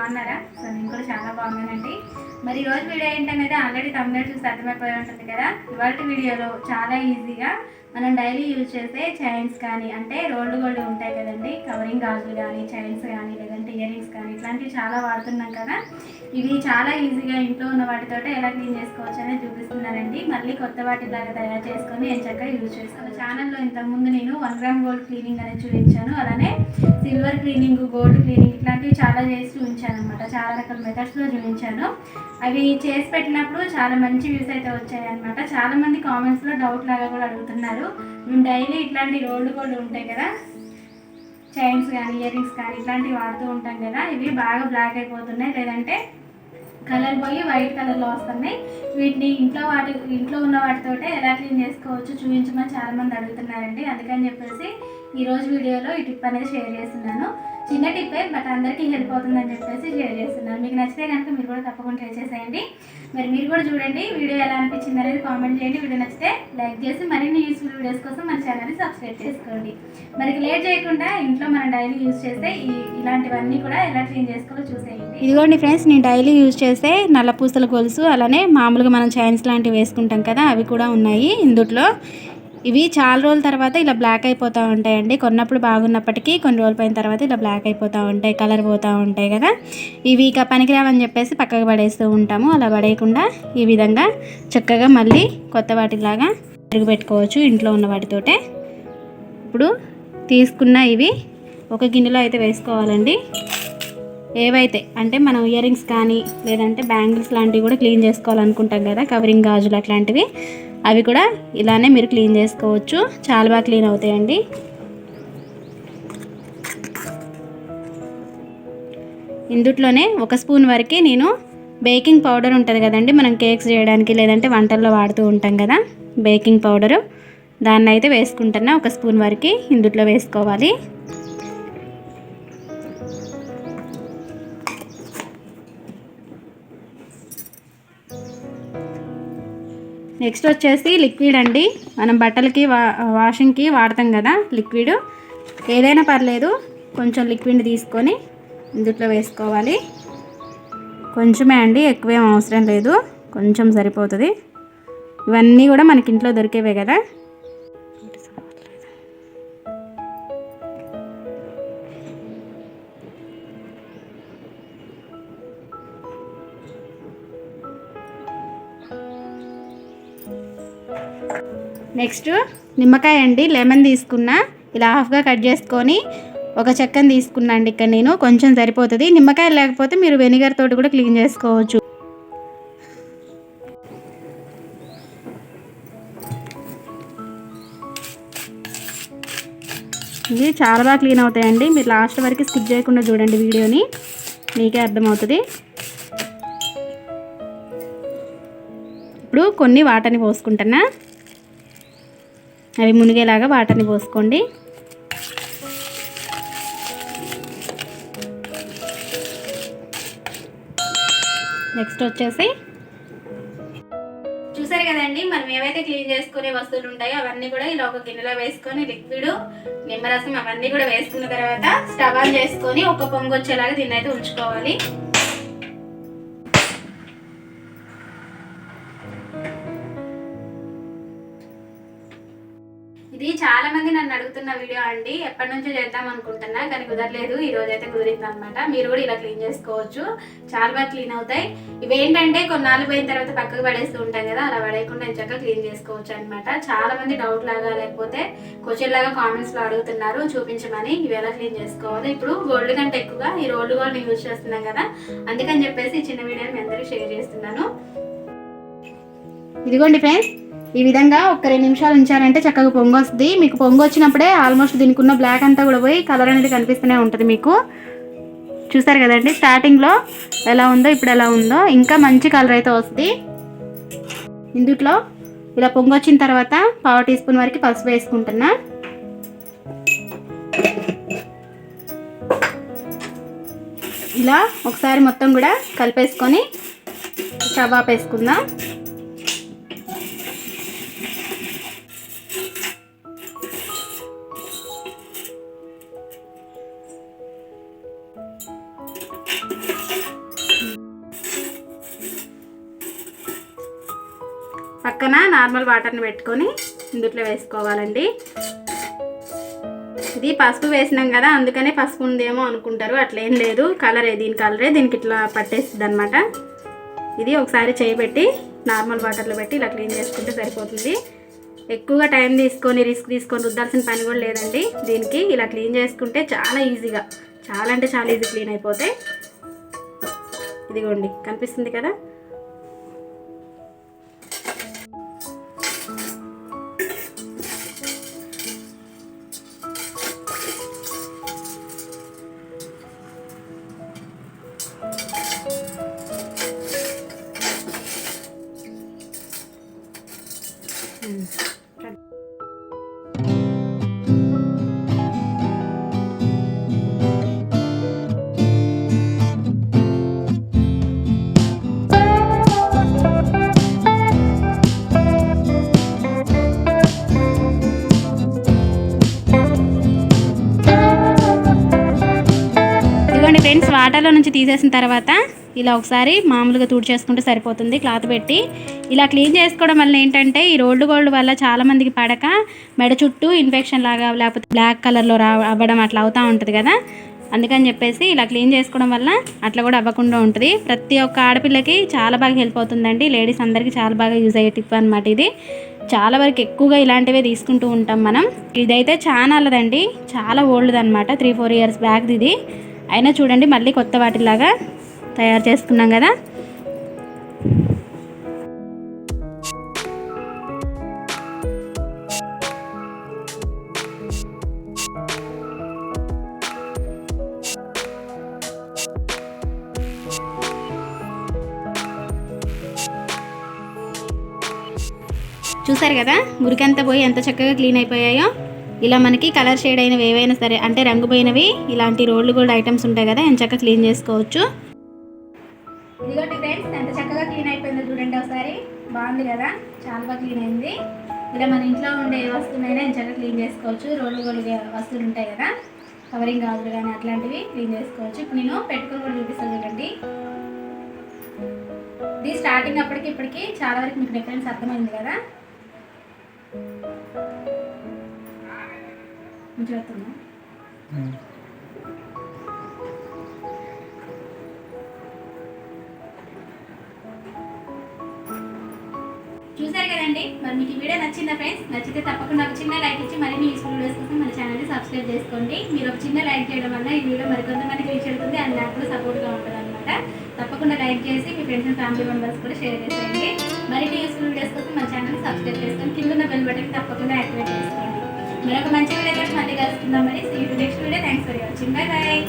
బాగున్నారా? సో నేను కూడా చాలా బాగున్నానండి. మరి ఈరోజు రోజు వీడియో ఏంటనేది ఆల్రెడీ తమిళ చూసి అర్థమైపోయి ఉంటుంది కదా. ఇవాళ వీడియోలో చాలా ఈజీగా మనం డైలీ యూజ్ చేసే చైన్స్ కానీ అంటే రోల్డ్ గోల్డ్ ఉంటాయి కదండి కవరింగ్ గాజులు కానీ చైన్స్ కానీ లేదంటే ఇయర్ రింగ్స్ కానీ ఇట్లాంటివి చాలా వాడుతున్నాం కదా. ఇవి చాలా ఈజీగా ఇంట్లో ఉన్న వాటితో ఎలా క్లీన్ చేసుకోవచ్చు అనేది చూపిస్తున్నానండి. మళ్ళీ కొత్త వాటిలాగా తయారు చేసుకొని నేను చక్కగా యూజ్ చేస్తాను ఛానల్లో ఇంతకుముందు నేను వన్ గ్రామ్ గోల్డ్ క్లీనింగ్ అనేది చూపించాను. అలానే సిల్వర్ క్లీనింగ్ గోల్డ్ క్లీనింగ్ ఇట్లాంటివి చాలా చేసి చూపించాను అనమాట చాలా రకాల మెథడ్స్లో చూపించాను. అవి చేసి పెట్టినప్పుడు చాలా మంచి వ్యూస్ అయితే వచ్చాయి అనమాట చాలా మంది కామెంట్స్లో డౌట్ లాగా కూడా అడుగుతున్నారు. మేము డైలీ ఇట్లాంటి రోల్డ్ గోల్డ్ ఉంటాయి కదా చైన్స్ కానీ ఇయర్ రింగ్స్ కానీ ఇట్లాంటివి వాడుతూ ఉంటాం కదా ఇవి బాగా బ్లాక్ అయిపోతున్నాయి. లేదంటే కలర్ పోయి వైట్ కలర్లో వస్తున్నాయి. వీటిని ఇంట్లో వాటి ఇంట్లో ఉన్న వాటితోటే ఎలా క్లీన్ చేసుకోవచ్చు చూపించమని చాలామంది అడుగుతున్నారండి. అందుకని చెప్పేసి ఈరోజు వీడియోలో ఈ టిప్ అనేది షేర్ చేస్తున్నాను. చిన్న టిప్పే బట్ అందరికీ హెల్ప్ అవుతుందని చెప్పేసి షేర్ చేస్తున్నాను. మీకు నచ్చితే కనుక మీరు కూడా తప్పకుండా ట్రై చేసేయండి. మరి మీరు కూడా చూడండి వీడియో ఎలా అనిపించింది అనేది కామెంట్ చేయండి. వీడియో నచ్చితే లైక్ చేసి మరిన్ని యూస్ఫుల్ వీడియోస్ కోసం మన ఛానల్ని సబ్స్క్రైబ్ చేసుకోండి. మరి లేట్ చేయకుండా ఇంట్లో మనం డైలీ యూజ్ చేస్తే ఈ ఇలాంటివన్నీ కూడా ఎలా క్లీన్ చేసుకోవాలో చూసేయండి. ఇదిగోండి ఫ్రెండ్స్ నేను డైలీ యూజ్ చేసే నల్ల పూసల గొలుసు అలానే మామూలుగా మనం చైన్స్ లాంటివి వేసుకుంటాం కదా అవి కూడా ఉన్నాయి ఇందుట్లో. ఇవి చాలా రోజుల తర్వాత ఇలా బ్లాక్ అయిపోతూ ఉంటాయండి. కొన్నప్పుడు బాగున్నప్పటికీ కొన్ని రోజులు పోయిన తర్వాత ఇలా బ్లాక్ అయిపోతూ ఉంటాయి కలర్ పోతూ ఉంటాయి కదా. ఇవి ఇక పనికిరావని చెప్పేసి పక్కకు పడేస్తూ ఉంటాము. అలా పడేయకుండా ఈ విధంగా చక్కగా మళ్ళీ కొత్త వాటిలాగా తిరిగి పెట్టుకోవచ్చు ఇంట్లో ఉన్న వాటితోటే. ఇప్పుడు తీసుకున్న ఇవి ఒక గిన్నెలో అయితే వేసుకోవాలండి. ఏవైతే అంటే మనం ఇయర్ రింగ్స్ కానీ లేదంటే బ్యాంగిల్స్ లాంటివి కూడా క్లీన్ చేసుకోవాలనుకుంటాం కదా కవరింగ్ గాజులు అట్లాంటివి. అవి కూడా ఇలానే మీరు క్లీన్ చేసుకోవచ్చు. చాలా బాగా క్లీన్ అవుతాయండి. ఇందుట్లోనే ఒక స్పూన్ వరకు నేను బేకింగ్ పౌడర్ ఉంటుంది కదండి మనం కేక్స్ చేయడానికి లేదంటే వంటల్లో వాడుతూ ఉంటాం కదా బేకింగ్ పౌడరు. దాన్ని అయితే వేసుకుంటున్నా ఒక స్పూన్ వరకు ఇందుట్లో వేసుకోవాలి. నెక్స్ట్ వచ్చేసి లిక్విడ్ అండి. మనం బట్టలకి వా వాషింగ్కి వాడతాం కదా లిక్విడ్. ఏదైనా పర్లేదు కొంచెం లిక్విడ్ తీసుకొని ఇందుట్లో వేసుకోవాలి. కొంచెమే అండి ఎక్కువేం అవసరం లేదు. కొంచెం సరిపోతుంది. ఇవన్నీ కూడా మనకి ఇంట్లో దొరికేవే కదా. నెక్స్ట్ నిమ్మకాయ అండి లెమన్ తీసుకున్నా. ఇలా హాఫ్గా కట్ చేసుకొని ఒక చెక్కను తీసుకున్నాండి ఇక్కడ నేను. కొంచెం సరిపోతుంది. నిమ్మకాయ లేకపోతే మీరు వెనిగర్ తోటి కూడా క్లీన్ చేసుకోవచ్చు. ఇది చాలా బాగా క్లీన్ అవుతాయండి. మీరు లాస్ట్ వరకు స్కిప్ చేయకుండా చూడండి వీడియోని. మీకే అర్థమవుతుంది. ఇప్పుడు కొన్ని వాటర్ని పోసుకుంటున్నా. అవి మునిగేలాగా వాటర్ని పోసుకోండి. నెక్స్ట్ వచ్చేసి చూసారు కదండి మనం ఏవైతే క్లీన్ చేసుకునే వస్తువులు ఉంటాయో అవన్నీ కూడా ఇలా ఒక గిన్నెలో వేసుకొని లిక్విడ్ నిమ్మరసం అవన్నీ కూడా వేసుకున్న తర్వాత స్టవ్ ఆన్ చేసుకొని ఒక పొంగు వచ్చేలాగా దీన్ని అయితే ఉంచుకోవాలి. ఇది చాలా మంది నన్ను అడుగుతున్న వీడియో అండి. ఎప్పటి నుంచో చేద్దాం అనుకుంటున్నా కానీ కుదరలేదు. ఈ రోజు అయితే కుదిరింది అనమాట మీరు కూడా ఇలా క్లీన్ చేసుకోవచ్చు. చాలా బాగా క్లీన్ అవుతాయి. ఇవి ఏంటంటే కొన్నాళ్ళు పోయిన తర్వాత పక్కకు పడేస్తూ ఉంటాం కదా అలా పడేయకుండా చక్కగా క్లీన్ చేసుకోవచ్చు అనమాట చాలా మంది డౌట్ లాగా లేకపోతే క్వశ్చన్ లాగా కామెంట్స్లో అడుగుతున్నారు చూపించమని. ఇవి ఎలా క్లీన్ చేసుకోవాలి? ఇప్పుడు గోల్డ్ కంటే ఎక్కువగా ఈ రోల్డ్ గోల్డ్ యూజ్ చేస్తున్నాం కదా అందుకని చెప్పేసి చిన్న వీడియోని మీ అందరికీ షేర్ చేస్తున్నాను. ఇదిగోండి ఫ్రెండ్స్ ఈ విధంగా ఒక రెండు నిమిషాలు ఉంచారంటే చక్కగా పొంగు వస్తుంది. మీకు పొంగు వచ్చినప్పుడే ఆల్మోస్ట్ దీనికి ఉన్న బ్లాక్ అంతా కూడా పోయి కలర్ అనేది కనిపిస్తూనే ఉంటుంది మీకు. చూసారు కదండి స్టార్టింగ్లో ఎలా ఉందో ఇప్పుడు ఎలా ఉందో. ఇంకా మంచి కలర్ అయితే వస్తుంది. ఇందుట్లో ఇలా పొంగు వచ్చిన తర్వాత పావు టీ స్పూన్ వరకు పసుపు వేసుకుంటున్నా. ఇలా ఒకసారి మొత్తం కూడా కలిపేసుకొని స్టవ్ ఆపేసుకుందాం. పక్కన నార్మల్ వాటర్ని పెట్టుకొని ఇందుట్లో వేసుకోవాలండి. ఇది పసుపు వేసినాం కదా అందుకనే పసుపు ఉందేమో అనుకుంటారు అట్లేం లేదు. కలరే దీని కలరే దీనికి ఇట్లా పట్టేస్తుంది అనమాట ఇది ఒకసారి చేయబెట్టి నార్మల్ వాటర్లో పెట్టి ఇలా క్లీన్ చేసుకుంటే సరిపోతుంది. ఎక్కువగా టైం తీసుకొని రిస్క్ తీసుకొని రుద్దాల్సిన పని కూడా లేదండి. దీనికి ఇలా క్లీన్ చేసుకుంటే చాలా ఈజీగా. చాలా అంటే చాలా ఈజీ క్లీన్ అయిపోతాయి. ఇదిగోండి కనిపిస్తుంది కదా? ఇదిగోండి ఫ్రెండ్స్. వాటర్లో నుంచి తీసేసిన తర్వాత ఇలా ఒకసారి మామూలుగా తుడిచేసుకుంటే సరిపోతుంది. క్లాత్ పెట్టి ఇలా క్లీన్ చేసుకోవడం వల్ల ఏంటంటే ఈ రోల్డ్ గోల్డ్ వల్ల చాలామందికి పడక మెడ చుట్టూ ఇన్ఫెక్షన్ లాగా లేకపోతే బ్లాక్ కలర్లో రా అవ్వడం అట్లా అవుతూ ఉంటుంది కదా. అందుకని చెప్పేసి ఇలా క్లీన్ చేసుకోవడం వల్ల అట్లా కూడా అవ్వకుండా ఉంటుంది. ప్రతి ఒక్క ఆడపిల్లకి చాలా బాగా హెల్ప్ అవుతుందండి. లేడీస్ అందరికీ చాలా బాగా యూజ్ అయ్యే టిప్ అనమాట ఇది. చాలా వరకు ఎక్కువగా ఇలాంటివే తీసుకుంటూ ఉంటాం మనం. ఇదైతే చానాలదండి చాలా ఓల్డ్ అనమాట త్రీ ఫోర్ ఇయర్స్ బ్యాక్ ఇది. అయినా చూడండి మళ్ళీ కొత్త వాటిలాగా తయారు చేసుకున్నాం కదా. చూసారు కదా మురికంతా పోయి ఎంత చక్కగా క్లీన్ అయిపోయాయో. ఇలా మనకి కలర్ షేడ్ అయినవి ఏవైనా సరే అంటే రంగు పోయినవి ఇలాంటి రోళ్ళు గోల్డ్ ఐటమ్స్ ఉంటాయి కదా ఎంత చక్కగా క్లీన్ చేసుకోవచ్చు. ఇదిగోండి ఫ్రెండ్స్ ఎంత చక్కగా క్లీన్ అయిపోయిందో చూడండి ఒకసారి. బాగుంది కదా? చాలా బాగా క్లీన్ అయింది. ఇలా మన ఇంట్లో ఉండే ఏ వస్తువునైనా ఎంత చక్కగా క్లీన్ చేసుకోవచ్చు. రోళ్ళు గోల్డ్ వస్తువులు ఉంటాయి కదా? కవరింగ్ గాజులు కానీ అట్లాంటివి క్లీన్ చేసుకోవచ్చు. ఇప్పుడు నేను పెట్టుకుని కూడా చూపిస్తాను చూడండి. ఇది స్టార్టింగ్ అప్పటికి ఇప్పటికి చాలా వరకు మీకు డిఫరెన్స్ అర్థమైంది కదా? చూసారు కదండి? మరి మీకు వీడియో నచ్చిందా ఫ్రెండ్స్? నచ్చితే తప్పకుండా ఒక చిన్న లైక్ ఇచ్చి మరిన్ని యూస్ఫుల్ వీడియోస్ కోసం మన ఛానల్ని సబ్స్క్రైబ్ చేసుకోండి. మీరు ఒక చిన్న లైక్ చేయడం వల్ల ఈ వీడియో మరికొంతమందికి రీచ్ అవుతుంది అండ్ నాకు కూడా సపోర్ట్గా ఉంటుంది అనమాట తప్పకుండా లైక్ చేసి మీ ఫ్రెండ్స్ అండ్ ఫ్యామిలీ మెంబర్స్ కూడా షేర్ చేసేయండి. మరిన్ని యూస్ఫుల్ వీడియోస్ కోసం మన ఛానల్ని సబ్స్క్రైబ్ చేసుకొని కింద ఉన్న బెల్ బటన్ తప్పకుండా యాక్టివేట్ చేసుకోండి. మరొక మంచి వీడియో మళ్ళీ కలుసుకుందాం మరి see next video. Thanks for watching bye bye